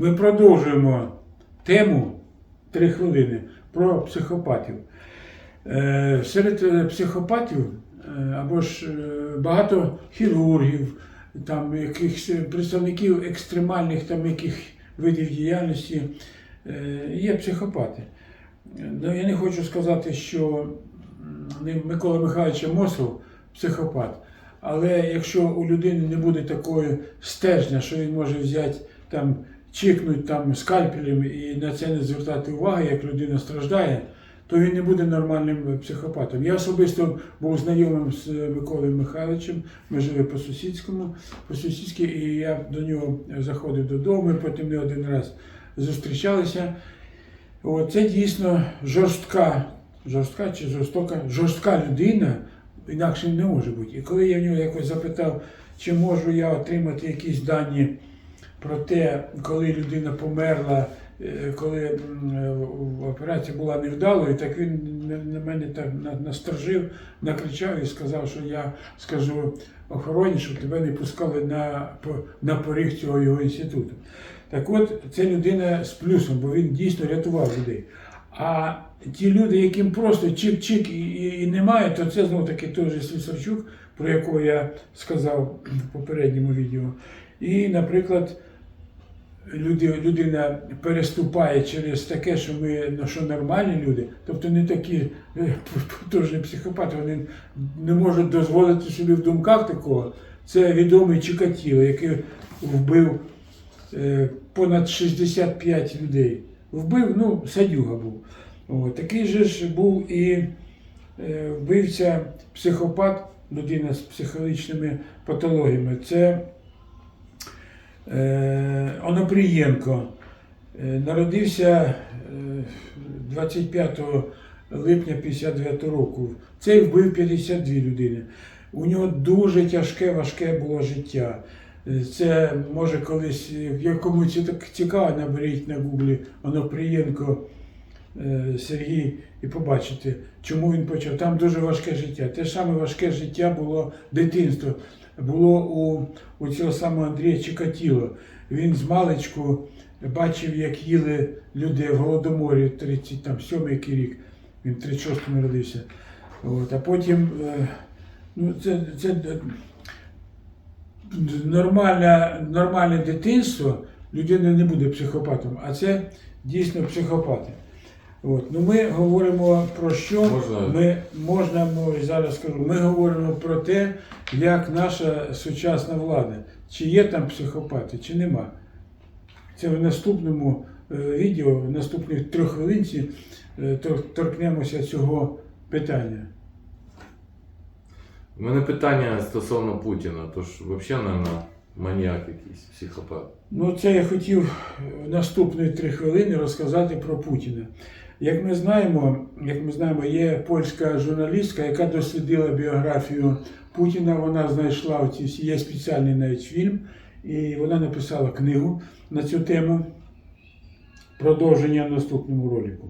Ми продовжуємо тему три хвилини про психопатів. Е, Серед е, психопатів е, або ж багато хірургів, там якихось представників екстремальних там яких видів діяльності є психопати. Ну, я не хочу сказати, що Микола Михайлович Мосов психопат. Але якщо у людини не буде такої стержня, що він може взяти там, чикнуть там скальпелем і на це не звертати уваги, як людина страждає, то він не буде нормальним психопатом. Я особисто був знайомим з Миколою Михайловичем, ми жили по сусідському, по сусідськи, і я до нього заходив додому, ми потім не один раз зустрічалися. От, це дійсно жорстка, жорстка чи жорстока, жорстка людина, інакше не може бути. І коли я в нього якось запитав, чи можу я отримати якісь дані про те, коли людина померла, е, коли е, операція була невдалою, так він на- мене так на- насторожив, накричав і сказав, що я скажу охороні, щоб тебе не пускали на, на поріг цього його інституту. Так от, це людина з плюсом, бо він дійсно рятував людей. А ті люди, яким просто чик-чик і, і, немає, то це знову таки той же Слісарчук, про якого я сказав в попередньому відео. І, наприклад, люди, людина переступає через таке, що ми ну, що нормальні люди, тобто не такі е, потужні психопати, вони не можуть дозволити собі в думках такого. Це відомий Чикатіло, який вбив е, понад 65 людей. Вбив, ну, садюга був. От, такий же ж був і е, вбивця, психопат, людина з психологічними патологіями. Це Онопрієнко. Е, народився е, 25 липня 59 року. Цей вбив 52 людини. У нього дуже тяжке, важке було життя. Е, Це може колись, якому цікаво, наберіть на гуглі Онопрієнко е, Сергій і побачите, чому він почав. Там дуже важке життя. Те саме важке життя було дитинство. Було у, у цього самого Андрія Чикатіло. Він з маличку бачив, як їли люди в Голодоморі 37 який рік. Він в 36-му народився. От, а потім е, ну, це, це е, нормальне, нормальне дитинство, людина не буде психопатом, а це дійсно психопати. От. Ну, ми говоримо про що? Можна? Ми можна, ну, і зараз скажу, ми говоримо про те, як наша сучасна влада, чи є там психопати, чи нема. Це в наступному е, відео, в наступних трьох хвилинці е, торкнемося цього питання. У мене питання стосовно Путіна, тож взагалі, мабуть, маніяк якийсь, психопат. Ну, це я хотів в наступні три хвилини розказати про Путіна. Як ми знаємо, як ми знаємо, є польська журналістка, яка дослідила біографію Путіна. Вона знайшла оці всі, є спеціальний навіть фільм, і вона написала книгу на цю тему. Продовження в наступному ролику.